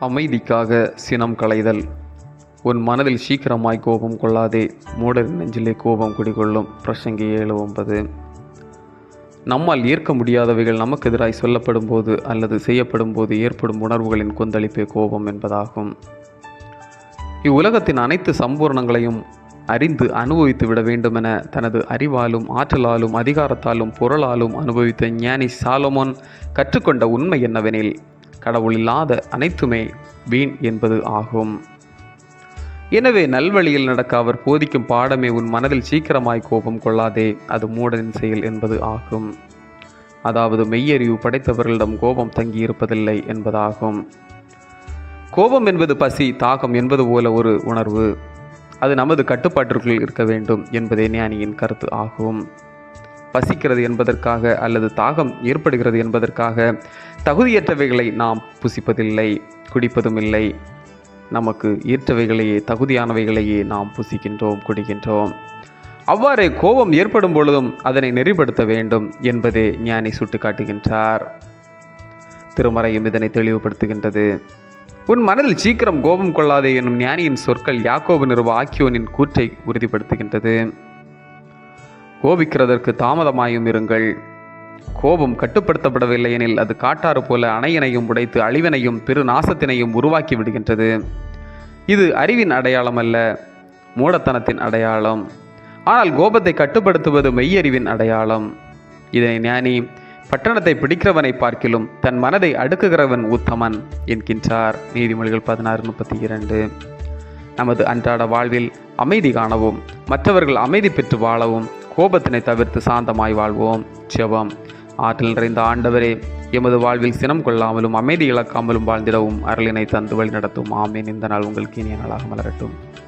அமைதிக்காக சினம் களைதல். உன் மனதில் சீக்கிரமாய் கோபம் கொள்ளாதே. மூடர் நெஞ்சிலே கோபம் குடிகொள்ளும். பிரசங்கி ஏழு ஒன்பது. நம்மால் ஏற்க முடியாதவைகள் நமக்கு எதிராய் சொல்லப்படும் போது அல்லது செய்யப்படும் போது ஏற்படும் உணர்வுகளின் கொந்தளிப்பே கோபம் என்பதாகும். இவ்வுலகத்தின் அனைத்து சம்பூர்ணங்களையும் அறிந்து அனுபவித்து விட வேண்டுமென தனது அறிவாலும் ஆற்றலாலும் அதிகாரத்தாலும் பொருளாலும் அனுபவித்த ஞானி சாலமோன் கற்றுக்கொண்ட உண்மை என்னவெனில் கடவுள் இல்லாத அனைத்துமே வீண் என்பது ஆகும். எனவே நல்வழியில் நடக்க அவர் போதிக்கும் பாடமே உன் மனதில் சீக்கிரமாய் கோபம் கொள்ளாதே அது மூடனின் செயல் என்பது ஆகும். அதாவது மெய்யறிவு படைத்தவர்களிடம் கோபம் தங்கியிருப்பதில்லை என்பதாகும். கோபம் என்பது பசி தாகம் என்பது போல ஒரு உணர்வு. அது நமது கட்டுப்பாட்டிற்குள் இருக்க வேண்டும் என்பதே ஞானியின் கருத்து ஆகும். பசிக்கிறது என்பதற்காக அல்லது தாகம் ஏற்படுகிறது என்பதற்காக தகுதியற்றவைகளை நாம் புசிப்பதில்லை குடிப்பதும் இல்லை. நமக்கு ஏற்றவைகளையே தகுதியானவைகளையே நாம் புசிக்கின்றோம் குடிக்கின்றோம். அவ்வாறே கோபம் ஏற்படும் பொழுதும் அதனை நெறிப்படுத்த வேண்டும் என்பதே ஞானி சுட்டிக்காட்டுகின்றார் திருமறையும் இதனை தெளிவுபடுத்துகின்றது. உன் மனதில் சீக்கிரம் கோபம் கொள்ளாதே எனும் ஞானியின் சொற்கள் யாக்கோபு நிறுவ ஆக்கியோனின் கூற்றை உறுதிப்படுத்துகின்றது. கோபிக்கிறதற்கு தாமதமாயும் இருங்கள். கோபம் கட்டுப்படுத்தப்படவில்லை எனில் அது காட்டாறு போல அணையினையும் உடைத்து அழிவினையும் பெரு நாசத்தினையும் உருவாக்கி விடுகின்றது. இது அறிவின் அடையாளம் அல்ல மூடத்தனத்தின் அடையாளம். ஆனால் கோபத்தை கட்டுப்படுத்துவது மெய்யறிவின் அடையாளம். இதனை ஞானி பட்டணத்தை பிடிக்கிறவனை பார்க்கிலும் தன் மனதை அடுக்குகிறவன் உத்தமன் என்கின்றார். நீதிமொழிகள் பதினாறு முப்பத்தி இரண்டு நமது அன்றாட வாழ்வில் அமைதி காணவும் மற்றவர்கள் அமைதி பெற்று வாழவும் கோபத்தினை தவிர்த்து சாந்தமாய் வாழ்வோம். ஜெபம். ஆற்றல் நிறைந்த ஆண்டவரே எமது வாழ்வில் சினம் கொள்ளாமலும் அமைதி இழக்காமலும் வாழ்ந்திடவும் அருளினை தந்து வழி நடத்தும் ஆமேன். இந்த நாள் உங்களுக்கு இனிய நாளாக மலரட்டும்.